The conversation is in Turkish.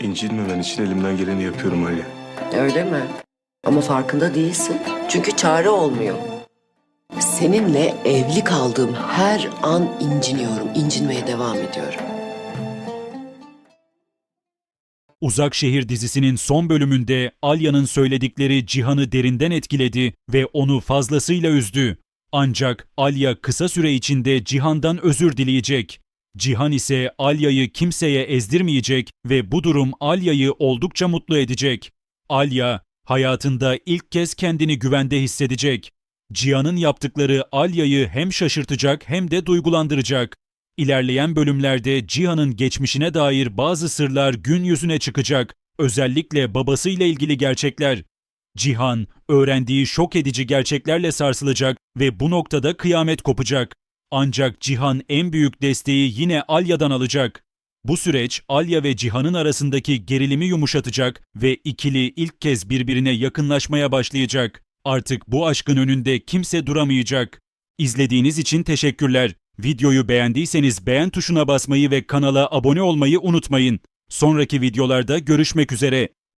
İncinmemen için elimden geleni yapıyorum Alya. Öyle mi? Ama farkında değilsin. Çünkü çare olmuyor. Seninle evli kaldığım her an inciniyorum. İncinmeye devam ediyorum. Uzak Şehir dizisinin son bölümünde Alya'nın söyledikleri Cihan'ı derinden etkiledi ve onu fazlasıyla üzdü. Ancak Alya kısa süre içinde Cihan'dan özür dileyecek. Cihan ise Alya'yı kimseye ezdirmeyecek ve bu durum Alya'yı oldukça mutlu edecek. Alya, hayatında ilk kez kendini güvende hissedecek. Cihan'ın yaptıkları Alya'yı hem şaşırtacak hem de duygulandıracak. İlerleyen bölümlerde Cihan'ın geçmişine dair bazı sırlar gün yüzüne çıkacak. Özellikle babasıyla ilgili gerçekler. Cihan, öğrendiği şok edici gerçeklerle sarsılacak ve bu noktada kıyamet kopacak. Ancak Cihan en büyük desteği yine Alya'dan alacak. Bu süreç Alya ve Cihan'ın arasındaki gerilimi yumuşatacak ve ikili ilk kez birbirine yakınlaşmaya başlayacak. Artık bu aşkın önünde kimse duramayacak. İzlediğiniz için teşekkürler. Videoyu beğendiyseniz beğen tuşuna basmayı ve kanala abone olmayı unutmayın. Sonraki videolarda görüşmek üzere.